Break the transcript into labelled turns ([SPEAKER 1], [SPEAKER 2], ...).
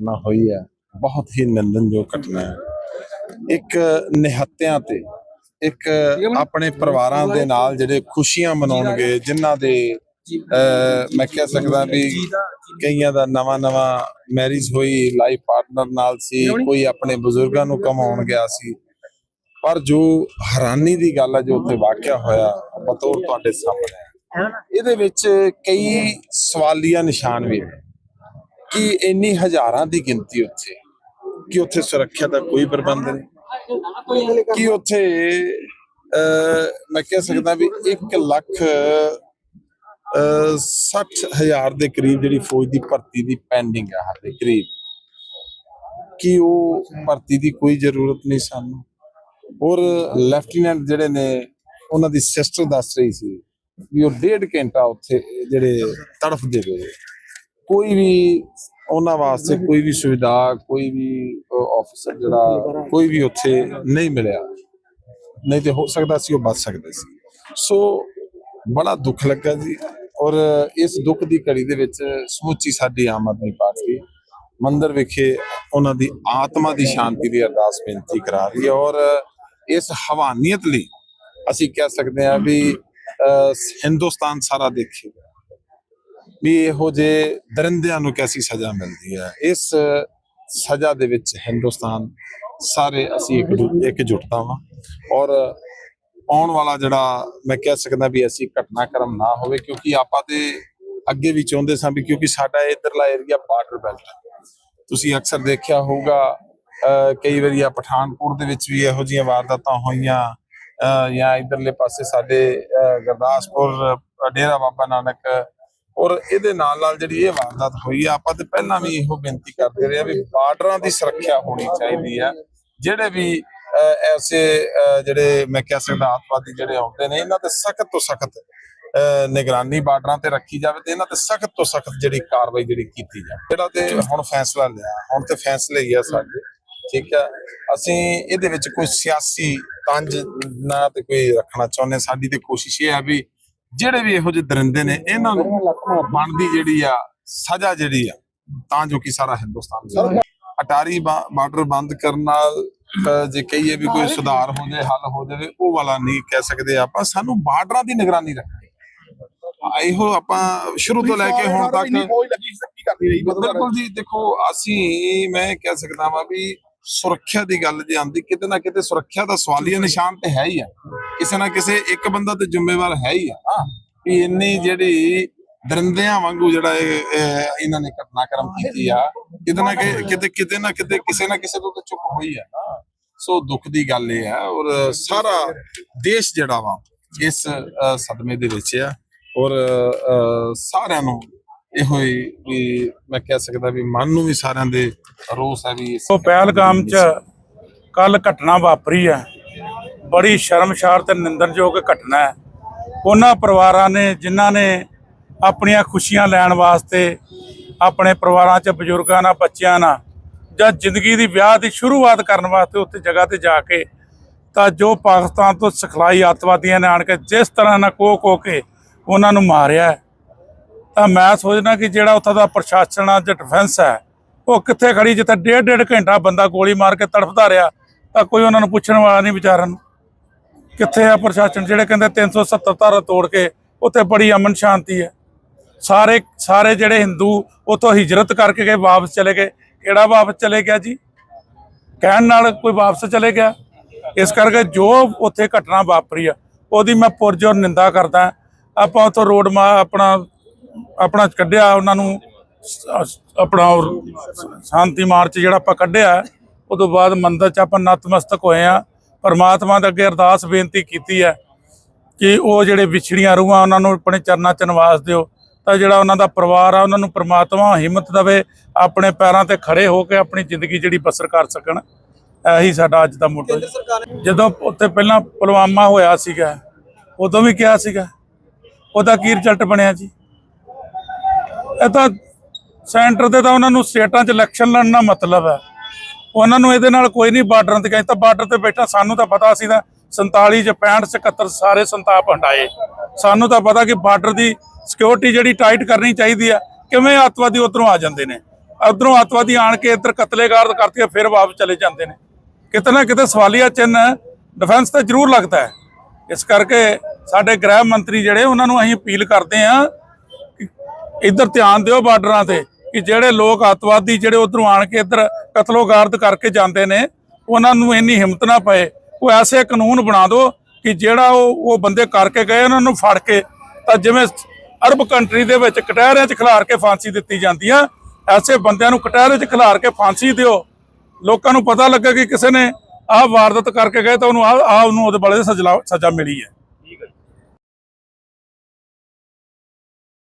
[SPEAKER 1] ਘਟਨਾ ਹੋਈ ਹੈ। ਬਹੁਤ ਹੀ ਨਿੰਦਨਯੋਗ ਘਟਨਾ ਹੈ। ਇੱਕ ਨਿਹੱਤਿਆਂ ਤੇ, ਇੱਕ ਆਪਣੇ ਪਰਿਵਾਰਾਂ ਦੇ ਨਾਲ ਜਿਹੜੇ ਖੁਸ਼ੀਆਂ ਮਨਾਉਣਗੇ, ਜਿਨ੍ਹਾਂ ਦੇ ਮੈਂ ਕਹਿ ਸਕਦਾ ਵੀ ਕਈਆਂ ਦਾ ਨਵਾਂ ਨਵਾਂ ਮੈਰਿਜ ਹੋਈ ਲਾਈਫ ਪਾਰਟਨਰ ਨਾਲ ਸੀ, ਕੋਈ ਆਪਣੇ ਬਜ਼ੁਰਗਾਂ ਨੂੰ ਕਮਾਉਣ ਗਿਆ ਸੀ। ਪਰ ਜੋ ਹੈਰਾਨੀ ਦੀ ਗੱਲ ਹੈ, ਜੋ ਉੱਥੇ ਵਾਕਿਆ ਹੋਇਆ, ਬਤੌਰ ਤੁਹਾਡੇ ਸਾਹਮਣੇ ਇਹਦੇ ਵਿੱਚ ਕਈ ਸਵਾਲੀਆ ਨਿਸ਼ਾਨ ਵੀ ਨੇ। ਕਿ ਇੰਨੀ ਹਜ਼ਾਰਾਂ ਦੀ ਗਿਣਤੀ ਉੱਥੇ ਕਿ ਉੱਥੇ ਸੁਰੱਖਿਆ ਦਾ ਕੋਈ ਪ੍ਰਬੰਧ ਨਹੀਂ। ਕਿ ਉੱਥੇ ਮੈਂ ਕਹਿ ਸਕਦਾ ਵੀ 1 ਲੱਖ ਅਹ, 60 ਹਜ਼ਾਰ ਦੇ ਕਰੀਬ ਜਿਹੜੀ ਫੌਜ ਦੀ ਭਰਤੀ ਦੀ ਪੈਂਡਿੰਗ ਹੈ ਹਾਲੇ ਕਰੀਬ। ਕਿ ਉਹ ਭਰਤੀ ਦੀ ਕੋਈ ਜ਼ਰੂਰਤ ਨਹੀਂ ਸਾਨੂੰ। ਔਰ ਲੈਫਟੀਨੈਂਟ ਜਿਹੜੇ ਨੇ ਉਹਨਾਂ ਦੀ ਸਿਸਟਰ ਦੱਸ ਰਹੀ ਸੀ ਵੀ ਉਹ ਡੇਢ ਘੰਟਾ ਉੱਥੇ ਜਿਹੜੇ ਤੜਫਦੇ ਪਏ। ਕੋਈ ਵੀ ਉਹਨਾਂ ਵਾਸਤੇ ਕੋਈ ਵੀ ਸੁਵਿਧਾ, ਕੋਈ ਵੀ ਆਫੀਸਰ ਜਿਹੜਾ, ਕੋਈ ਵੀ ਉੱਥੇ ਨਹੀਂ ਮਿਲਿਆ। ਨਹੀਂ ਤੇ ਹੋ ਸਕਦਾ ਸੀ, ਉਹ ਬਚ ਸਕਦੇ ਸੀ। ਸੋ ਬੜਾ ਦੁੱਖ ਲੱਗਾ ਜੀ। ਔਰ ਇਸ ਦੁੱਖ ਦੀ ਘੜੀ ਦੇ ਵਿੱਚ ਸਮੁੱਚੀ ਸਾਡੀ ਆਮ ਆਦਮੀ ਪਾਰਟੀ ਮੰਦਰ ਵਿਖੇ ਉਹਨਾਂ ਦੀ ਆਤਮਾ ਦੀ ਸ਼ਾਂਤੀ ਦੀ ਅਰਦਾਸ ਬੇਨਤੀ ਕਰਾ ਰਹੀ ਹੈ। ਔਰ ਇਸ ਹਵਾਨੀਅਤ ਲਈ ਅਸੀਂ ਕਹਿ ਸਕਦੇ ਹਾਂ ਵੀ ਹਿੰਦੁਸਤਾਨ ਸਾਰਾ ਦੇਖੇਗਾ ਵੀ ਇਹੋ ਜਿਹੇ ਦਰਿੰਦਿਆਂ ਨੂੰ ਕੈਸੀ ਸਜ਼ਾ ਮਿਲਦੀ ਹੈ? ਇਸ ਸਜ਼ਾ ਦੇ ਵਿੱਚ ਹਿੰਦੁਸਤਾਨ ਸਾਰੇ ਅਸੀਂ ਇੱਕ ਇਕਜੁੱਟਤਾ ਵਾਂ। ਔਰ ਆਉਣ ਵਾਲਾ ਜਿਹੜਾ ਮੈਂ ਕਹਿ ਸਕਦਾ ਵੀ ਅਸੀਂ ਘਟਨਾਕ੍ਰਮ ਨਾ ਹੋਵੇ, ਕਿਉਂਕਿ ਆਪਾਂ ਤੇ ਅੱਗੇ ਵੀ ਚਾਹੁੰਦੇ ਸਾਂ ਵੀ ਕਿਉਂਕਿ ਸਾਡਾ ਇਧਰਲਾ ਏਰੀਆ ਬਾਰਡਰ ਬੈਲਟ ਹੈ। ਤੁਸੀਂ ਅਕਸਰ ਦੇਖਿਆ ਹੋਊਗਾ, ਅਹ, ਕਈ ਵਾਰੀ ਆ ਪਠਾਨਕੋਟ ਦੇ ਵਿੱਚ ਵੀ ਇਹੋ ਜਿਹੀਆਂ ਵਾਰਦਾਤਾਂ ਹੋਈਆਂ, ਅਹ, ਜਾਂ ਇਧਰਲੇ ਪਾਸੇ ਸਾਡੇ, ਅਹ, ਗੁਰਦਾਸਪੁਰ, ਡੇਰਾ ਬਾਬਾ ਨਾਨਕ ਔਰ ਇਹਦੇ ਨਾਲ ਨਾਲ ਜਿਹੜੀ ਇਹ ਵਾਰਦਾਤ ਹੋਈ ਆ, ਆਪਾਂ ਤੇ ਪਹਿਲਾਂ ਵੀ ਇਹੋ ਬੇਨਤੀ ਕਰਦੇ ਰਹੇ ਆ ਵੀ ਬਾਰਡਰਾਂ ਦੀ ਸੁਰੱਖਿਆ ਹੋਣੀ ਚਾਹੀਦੀ ਹੈ ਜਿਹੜੇ ਵੀ ਐਸੇ ਜਿਹੜੇ ਮੈਂ ਕਹਿ ਸਕਦਾ ਆਤਵਾਦੀ ਜਿਹੜੇ ਆਉਂਦੇ ਨੇ, ਇਹਨਾਂ ਤੇ ਸਖਤ ਤੋਂ ਸਖਤ ਨਿਗਰਾਨੀ ਬਾਰਡਰਾਂ ਤੇ ਰੱਖੀ ਜਾਵੇ ਤੇ ਇਹਨਾਂ ਤੇ ਸਖਤ ਤੋਂ ਸਖਤ ਜਿਹੜੀ ਕਾਰਵਾਈ ਜਿਹੜੀ ਕੀਤੀ ਜਾਵੇ। ਜਿਹੜਾ ਤੇ ਹੁਣ ਫੈਸਲਾ ਲਿਆ, ਹੁਣ ਤੇ ਫੈਸਲੇ ਹੀ ਆ ਸਾਡੇ, ਠੀਕ ਆ? ਅਸੀਂ ਇਹਦੇ ਵਿੱਚ ਕੋਈ ਸਿਆਸੀ ਤੰਜ ਨਾ ਤੇ ਕੋਈ ਰੱਖਣਾ ਚਾਹੁੰਦੇ, ਸਾਡੀ ਤੇ ਕੋਸ਼ਿਸ਼ ਇਹ ਹੈ ਵੀ ਜਿਹੜੇ ਵੀ ਇਹੋ ਜਿਹੇ ਦਰਿੰਦੇ ਨੇ ਇਹਨਾਂ ਨੂੰ ਬਣਦੀ ਜਿਹੜੀ ਆ ਸਜ਼ਾ ਜਿਹੜੀ ਆ ਤਾਂ ਜੋ ਕਿ ਸਾਰਾ ਹਿੰਦੁਸਤਾਨ ਅਟਾਰੀ ਬਾਰਡਰ ਬੰਦ ਕਰਨ ਨਾਲ ਜੇ ਕਹੀਏ ਵੀ ਕੋਈ ਸੁਧਾਰ ਹੋ ਜਾਏ ਹੱਲ ਹੋ ਜਾਵੇ ਉਹ ਵਾਲਾ ਨਹੀਂ ਕਹਿ ਸਕਦੇ ਆਪਾਂ। ਸਾਨੂੰ ਬਾਰਡਰਾਂ ਦੀ ਨਿਗਰਾਨੀ ਰੱਖਣੀ ਇਹੋ ਆਪਾਂ ਸ਼ੁਰੂ ਤੋਂ ਲੈ ਕੇ ਹੁਣ ਤੱਕ ਬਿਲਕੁਲ ਜੀ ਦੇਖੋ ਅਸੀਂ ਮੈਂ ਕਹਿ ਸਕਦਾ ਵਾਂ ਵੀ ਸੁਰੱਖਿਆ ਦੀ ਗੱਲ ਜੇ ਆਂਦੀ ਕਿਤੇ ਨਾ ਕਿਤੇ ਸੁਰੱਖਿਆ ਦਾ ਸਵਾਲੀਆ ਨਿਸ਼ਾਨ ਤੇ ਹੈ ਹੀ ਆ। ਕਿਸੇ ਨਾ ਕਿਸੇ ਇੱਕ ਬੰਦਾ ਤੇ ਜ਼ਿੰਮੇਵਾਰ ਹੈ ਹੀ ਆ ਹਾਂ ਵੀ ਇੰਨੀ ਜਿਹੜੀ ਦਰਿੰਦਿਆਂ ਵਾਂਗੂ ਜਿਹੜਾ ਇਹ ਇਹ ਇਹਨਾਂ ਨੇ ਘਟਨਾਕ੍ਰਮ ਕੀਤੀ ਆ ਕਿਤੇ ਨਾ ਕਿਤੇ ਕਿਤੇ ਨਾ ਕਿਤੇ ਕਿਸੇ ਨਾ ਕਿਸੇ ਤੋਂ ਤਾਂ ਚੁੱਪ ਹੋਈ ਆ। ਨਾ ਸੋ ਦੁੱਖ ਦੀ ਗੱਲ ਇਹ ਆ ਔਰ ਸਾਰਾ ਦੇਸ਼ ਜਿਹੜਾ ਵਾ ਇਸ ਸਦਮੇ ਦੇ ਵਿੱਚ ਆ ਔਰ ਸਾਰਿਆਂ ਨੂੰ ਇਹੋ ਹੀ ਵੀ ਮੈਂ ਕਹਿ ਸਕਦਾ ਵੀ ਮਨ ਨੂੰ ਵੀ ਸਾਰਿਆਂ ਦੇ ਰੋਸ ਹੈ ਵੀ
[SPEAKER 2] ਉਹ ਪਹਿਲਗਾਮ ਚ ਕੱਲ ਘਟਨਾ ਵਾਪਰੀ ਹੈ ਬੜੀ ਸ਼ਰਮਸ਼ਾਰ ਤੇ ਨਿੰਦਣਯੋਗ ਘਟਨਾ ਹੈ। ਉਹਨਾਂ ਪਰਿਵਾਰਾਂ ਨੇ, ਜਿਨ੍ਹਾਂ ਨੇ ਆਪਣੀਆਂ ਖੁਸ਼ੀਆਂ ਲੈਣ ਵਾਸਤੇ ਆਪਣੇ ਪਰਿਵਾਰਾਂ 'ਚ ਬਜ਼ੁਰਗਾਂ ਨਾਲ, ਬੱਚਿਆਂ ਨਾਲ ਜਾਂ ਜ਼ਿੰਦਗੀ ਦੀ ਵਿਆਹ ਦੀ ਸ਼ੁਰੂਆਤ ਕਰਨ ਵਾਸਤੇ ਉੱਥੇ ਜਗ੍ਹਾ ਤੇ ਜਾ ਕੇ ਤਾਂ ਜੋ ਪਾਕਿਸਤਾਨ ਤੋਂ ਸਿਖਲਾਈ ਅੱਤਵਾਦੀਆਂ ਨੇ ਆਣ ਕੇ ਜਿਸ ਤਰ੍ਹਾਂ ਨਾਲ ਕੋ ਕੋ ਕੇ ਉਹਨਾਂ ਨੂੰ ਮਾਰਿਆ ਤਾਂ ਮੈਂ ਸੋਚਦਾ ਕਿ ਜਿਹੜਾ ਉੱਥੋਂ ਦਾ ਪ੍ਰਸ਼ਾਸਨ ਆ, ਜਾਂ ਡਿਫੈਂਸ ਹੈ, ਉਹ ਕਿੱਥੇ ਖੜੀ ਜਿੱਥੇ ਡੇਢ ਡੇਢ ਘੰਟਾ ਬੰਦਾ ਗੋਲੀ ਮਾਰ ਕੇ ਤੜਫਦਾ ਰਿਹਾ, ਤਾਂ ਕੋਈ ਉਹਨਾਂ ਨੂੰ ਪੁੱਛਣ ਵਾਲਾ ਨਹੀਂ ਵਿਚਾਰਨ। ਨੂੰ ਕਿੱਥੇ ਆ ਪ੍ਰਸ਼ਾਸਨ ਜਿਹੜੇ ਕਹਿੰਦੇ 370 ਧਾਰਾ ਤੋੜ ਕੇ ਉੱਥੇ ਬੜੀ ਅਮਨ ਸ਼ਾਂਤੀ ਹੈ। ਸਾਰੇ ਸਾਰੇ ਜਿਹੜੇ ਹਿੰਦੂ ਉਥੋਂ ਹਿਜਰਤ ਕਰਕੇ ਗਏ, ਵਾਪਸ ਚਲੇ ਗਏ। ਕਿਹੜਾ ਵਾਪਸ ਚਲੇ ਗਿਆ ਜੀ? ਕਹਿਣ ਨਾਲ ਕੋਈ ਵਾਪਸ ਚਲੇ ਗਿਆ। ਇਸ ਕਰਕੇ ਜੋ ਉੱਥੇ ਘਟਨਾ ਵਾਪਰੀ ਆ, ਉਹਦੀ ਮੈਂ ਪੁਰਜੋਰ ਨਿੰਦਾ ਕਰਦਾ ਆਪਾਂ ਉਥੋਂ ਰੋਡ ਮਾ, ਆਪਣਾ ਆਪਣਾ ਕੱਢਿਆ, ਉਹਨਾਂ ਨੂੰ ਆਪਣਾ ਸ਼ਾਂਤੀ ਮਾਰਚ ਜਿਹੜਾ ਆਪਾਂ ਕੱਢਿਆ, ਉਹ ਤੋਂ ਬਾਅਦ ਮੰਦਰ 'ਚ ਆਪਾਂ ਨਤਮਸਤਕ ਹੋਏ ਆ ਪਰਮਾਤਮਾ ਦੇ ਅੱਗੇ ਅਰਦਾਸ ਬੇਨਤੀ ਕੀਤੀ ਹੈ ਕਿ ਉਹ ਜਿਹੜੇ ਵਿਛੜੀਆਂ ਰੂਹਾਂ ਉਹਨਾਂ ਨੂੰ ਆਪਣੇ ਚਰਨਾਂ 'ਚ ਨਿਵਾਸ ਦਿਓ ਤਾਂ ਜਿਹੜਾ ਉਹਨਾਂ ਦਾ ਪਰਿਵਾਰ ਆ ਉਹਨਾਂ ਨੂੰ ਪ੍ਰਮਾਤਮਾ ਹਿੰਮਤ ਦੇਵੇ ਆਪਣੇ ਪੈਰਾਂ ਤੇ ਖੜੇ ਹੋ ਕੇ ਆਪਣੀ ਜ਼ਿੰਦਗੀ ਜਿਹੜੀ ਬਸਰ ਕਰ ਸਕਣ। ਇਹੀ ਸਾਡਾ ਅੱਜ ਦਾ ਮੋਟੋ। ਜਦੋਂ ਉੱਥੇ ਪਹਿਲਾਂ ਪੁਲਵਾਮਾ ਹੋਇਆ ਸੀਗਾ ਉਦੋਂ ਵੀ ਕਿਹਾ ਸੀਗਾ ਉਹਦਾ ਕੀ ਰਿਜ਼ਲਟ ਬਣਿਆ ਜੀ? ਇਹ ਤਾਂ ਸੈਂਟਰ ਦੇ ਤਾਂ ਉਹਨਾਂ ਨੂੰ ਸਟੇਟਾਂ 'ਚ ਇਲੈਕਸ਼ਨ ਲੜਨ ਦਾ ਮਤਲਬ ਹੈ। ਉਹਨਾਂ ਨੂੰ ਇਹਦੇ ਨਾਲ ਕੋਈ ਨਹੀਂ ਬਾਰਡਰ ਤੇ ਗਏ ਤਾਂ ਬਾਰਡਰ ਤੇ ਬੈਠਾ, ਸਾਨੂੰ ਤਾਂ ਪਤਾ ਸੀ ਤਾਂ 47 ਚ 65 ਚ 71 ਸਾਰੇ ਸੰਤਾਪ ਹੰਡਾਏ। ਸਾਨੂੰ ਤਾਂ ਪਤਾ ਕਿ ਬਾਰਡਰ ਦੀ ਸਿਕਿਉਰਿਟੀ ਜਿਹੜੀ ਟਾਈਟ ਕਰਨੀ ਚਾਹੀਦੀ ਆ, ਕਿਵੇਂ ਅੱਤਵਾਦੀ ਉਧਰੋਂ ਆ ਜਾਂਦੇ ਨੇ। ਉਧਰੋਂ ਅੱਤਵਾਦੀ ਆਣ ਕੇ ਇੱਧਰ ਕਤਲੇਗਾਰ ਕਰਤੀ ਫਿਰ ਵਾਪਸ ਚਲੇ ਜਾਂਦੇ ਨੇ। ਕਿਤੇ ਨਾ ਕਿਤੇ ਸਵਾਲੀਆ ਚਿੰਨ੍ਹ ਡਿਫੈਂਸ ਤੇ ਜ਼ਰੂਰ ਲੱਗਦਾ ਹੈ। ਇਸ ਕਰਕੇ ਸਾਡੇ ਗ੍ਰਹਿ ਮੰਤਰੀ ਜਿਹੜੇ, ਉਹਨਾਂ ਨੂੰ ਅਸੀਂ ਅਪੀਲ ਕਰਦੇ ਆ ਇੱਧਰ ਧਿਆਨ ਦਿਓ ਬਾਰਡਰਾਂ ਤੇ। ਕਿ ਜਿਹੜੇ ਲੋਕ ਅੱਤਵਾਦੀ ਜਿਹੜੇ ਉਧਰੋਂ ਆਣ ਕੇ ਇੱਧਰ ਕਤਲੋਗਾਰਦ ਕਰਕੇ ਜਾਂਦੇ ਨੇ, ਉਹਨਾਂ ਨੂੰ ਇੰਨੀ ਹਿੰਮਤ ਨਾ ਪਏ। ਉਹ ਐਸੇ ਕਾਨੂੰਨ ਬਣਾ ਦਿਓ ਕਿ ਜਿਹੜਾ ਉਹ ਉਹ ਬੰਦੇ ਕਰਕੇ ਗਏ, ਉਹਨਾਂ ਨੂੰ ਫੜ ਕੇ, ਤਾਂ ਜਿਵੇਂ ਅਰਬ ਕੰਟਰੀ ਦੇ ਵਿੱਚ ਕਟਹਿਰਿਆਂ 'ਚ ਖਿਲਾਰ ਕੇ ਫਾਂਸੀ ਦਿੱਤੀ ਜਾਂਦੀ ਆ, ਐਸੇ ਬੰਦਿਆਂ ਨੂੰ ਕਟਹਿਰੇ 'ਚ ਖਿਲਾਰ ਕੇ ਫਾਂਸੀ ਦਿਓ। ਲੋਕਾਂ ਨੂੰ ਪਤਾ ਲੱਗੇ ਕਿ ਕਿਸੇ ਨੇ ਆਹ ਵਾਰਦਾਤ ਕਰਕੇ ਗਏ, ਤਾਂ ਉਹਨੂੰ ਆਹ ਆਹ ਉਹਨੂੰ ਉਹਦੇ ਬਾਰੇ ਸਜ਼ਾ ਸਜ਼ਾ ਮਿਲੀ ਹੈ।